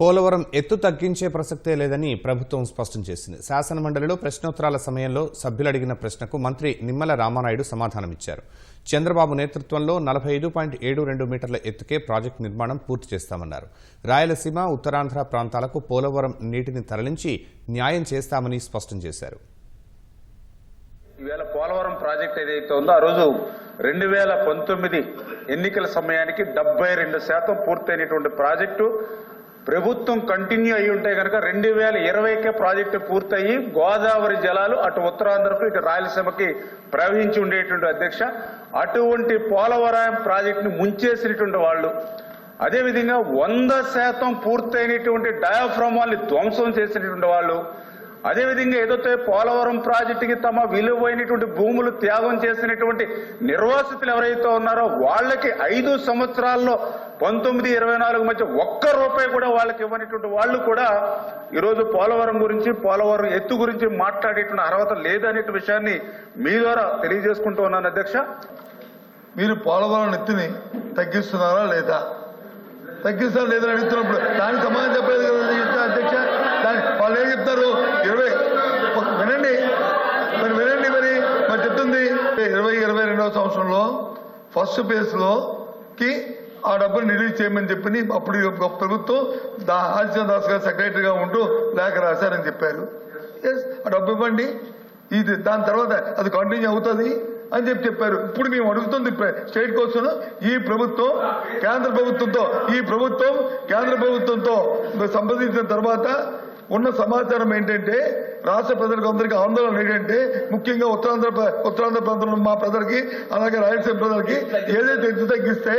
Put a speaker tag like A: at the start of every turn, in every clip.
A: పోలవరం ఎత్తు తగ్గించే ప్రసక్తే లేదని ప్రభుత్వం స్పష్టం చేసింది. శాసనమండలిలో ప్రశ్నోత్తరాల సమయంలో సభ్యులు అడిగిన ప్రశ్నకు మంత్రి నిమ్మల రామానాయుడు సమాధానమిచ్చారు చంద్రబాబు నేతృత్వంలో నలభై ఐదు పాయింట్ ఏడు రెండు మీటర్ల ఎత్తుకే ప్రాజెక్టు నిర్మాణం పూర్తి చేస్తామన్నారు. రాయలసీమ ఉత్తరాంధ్ర ప్రాంతాలకు పోలవరం నీటిని తరలించి న్యాయం చేస్తామని స్పష్టం చేశారు.
B: ఈవేళ పోలవరం ప్రాజెక్ట్ ఏదైతే ఉందో ఆ రోజు రెండు వేల పంతొమ్మిది ఎన్నికల సమయానికి డెబ్బై రెండు శాతం పూర్తయినటువంటి ప్రాజెక్టు ప్రభుత్వం కంటిన్యూ అయి ఉంటే కనుక రెండు వేల ఇరవైకే ప్రాజెక్టు పూర్తయి గోదావరి జలాలు అటు ఉత్తరాంధ్రకు ఇటు రాయలసీమకి ప్రవహించి ఉండేటువంటి అధ్యక్ష. అటువంటి పోలవరం ప్రాజెక్టుని ముంచేసినటువంటి వాళ్ళు అదేవిధంగా వంద శాతం పూర్తయినటువంటి డయాఫ్రమ్ వాళ్ళని ధ్వంసం చేసినటువంటి వాళ్ళు అదేవిధంగా ఏదైతే పోలవరం ప్రాజెక్టుకి తమ విలువైనటువంటి భూములు త్యాగం చేసినటువంటి నిర్వాసితులు ఎవరైతే ఉన్నారో వాళ్ళకి ఐదు సంవత్సరాల్లో పంతొమ్మిది ఇరవై నాలుగు మధ్య ఒక్క రూపాయి కూడా వాళ్ళకి ఇవ్వనటువంటి వాళ్ళు కూడా ఈరోజు పోలవరం గురించి పోలవరం ఎత్తు గురించి మాట్లాడేటువంటి అర్హత లేదనే విషయాన్ని మీ ద్వారా తెలియజేసుకుంటూ ఉన్నాను అధ్యక్ష.
C: మీరు పోలవరం ఎత్తుని తగ్గిస్తున్నారా లేదా? తగ్గిస్తారా లేదని అడుగుతున్నప్పుడు దానికి సమాధానం చెప్పలేదు కదా అధ్యక్ష. దాని వాళ్ళు ఏం చెప్తారు? ఇరవై వినండి. మరి వినండి మరి. మరి చెప్తుంది. ఇరవై ఇరవై రెండవ సంవత్సరంలో ఫస్ట్ ఫేజ్లో కి ఆ డబ్బులు రిలీజ్ చేయమని చెప్పి అప్పుడు ఒక ప్రభుత్వం దా దాస్ గారు సెక్రటరీగా ఉంటూ లేఖ రాశారని చెప్పారు. ఎస్ ఆ డబ్బు ఇవ్వండి. ఇది దాని తర్వాత అది కంటిన్యూ అవుతుంది అని చెప్పి చెప్పారు. ఇప్పుడు మేము అడుగుతుంది స్టేట్ కోసం ఈ ప్రభుత్వం కేంద్ర ప్రభుత్వంతో ఈ ప్రభుత్వం కేంద్ర ప్రభుత్వంతో సంప్రదించిన తర్వాత ఉన్న సమాచారం ఏంటంటే రాష్ట్ర ప్రజలకు అందరికీ ఆందోళన ఏంటంటే ముఖ్యంగా ఉత్తరాంధ్ర ఉత్తరాంధ్ర ప్రాంతంలో మా ప్రజలకి అలాగే రాయలసీమ ప్రజలకి ఏదైతే ఎత్తు తగ్గిస్తే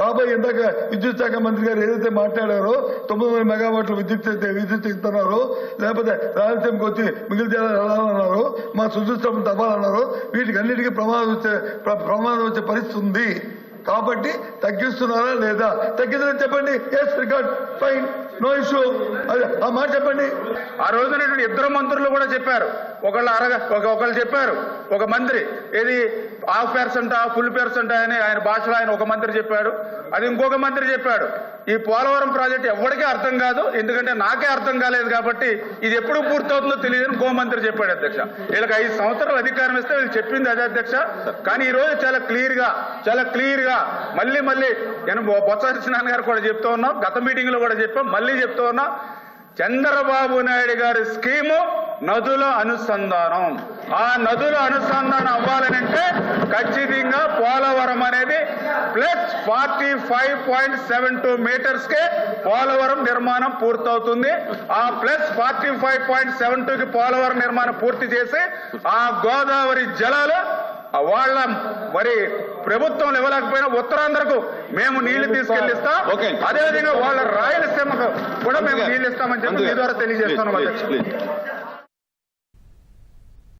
C: రాబోయే ఇందాక విద్యుత్ శాఖ మంత్రి గారు ఏదైతే మాట్లాడారో తొమ్మిది వందల మెగావాట్లు విద్యుత్ విద్యుత్ ఇస్తున్నారో లేకపోతే రాయలసీమకి వచ్చి మిగిలిన జిల్లాలు వెళ్ళాలన్నారు మా సుదృష్టం తవ్వాలన్నారు వీటికి అన్నిటికీ ప్రమాదం వచ్చే ప్ర- ప్రమాదం వచ్చే పరిస్థితి ఉంది. కాబట్టి తగ్గిస్తున్నారా లేదా? తగ్గిందని చెప్పండి. Yes record fine no issue అదే ఆ మాట చెప్పండి.
B: ఆ రోజున ఇద్దరు మంత్రులు కూడా చెప్పారు. ఒకళ్ళు అరగ ఒకళ్ళు చెప్పారు. ఒక మంత్రి. ఏది? హాఫ్ పర్సెంట్ ఫుల్ పర్సెంట్ అని ఆయన భాషలో ఆయన ఒక మంత్రి చెప్పాడు. అది ఇంకొక మంత్రి చెప్పాడు. ఈ పోలవరం ప్రాజెక్ట్ ఎవరికీ అర్థం కాదు. ఎందుకంటే నాకే అర్థం కాలేదు కాబట్టి ఇది ఎప్పుడు పూర్తవుతుందో తెలియదు ఇంకో మంత్రి చెప్పాడు అధ్యక్ష. వీళ్ళకి ఐదు సంవత్సరాలు అధికారం ఇస్తే వీళ్ళు చెప్పింది అదే అధ్యక్ష. కానీ ఈ రోజు చాలా క్లియర్గా చాలా క్లియర్గా మళ్ళీ మళ్ళీ నేను బొత్స సత్యనారాయణ గారు కూడా చెప్తూ ఉన్నాం. గత మీటింగ్లో కూడా చెప్పాం. మళ్ళీ చెప్తూ ఉన్నాం. చంద్రబాబు నాయుడు గారి స్కీము నదుల అనుసంధానం. ఆ నదుల అనుసంధానం అవ్వాలనంటే ఖచ్చితంగా పోలవరం అనేది plus forty five point seven two metres కే పోలవరం నిర్మాణం పూర్తవుతుంది. ఆ plus forty five point seven two కి పోలవరం నిర్మాణం పూర్తి చేసి ఆ గోదావరి జలాలు వాళ్ళ మరి ప్రభుత్వం ఇవ్వలేకపోయినా ఉత్తరాంధ్రకు మేము నీళ్ళు తీసుకెళ్ళిస్తాం
D: ఓకే.
B: అదేవిధంగా వాళ్ళ రాయలసీమకు కూడా మేము నీళ్ళు ఇస్తామని చెప్పి మీ ద్వారా తెలియజేస్తున్నాం. అధ్యక్ష
D: please.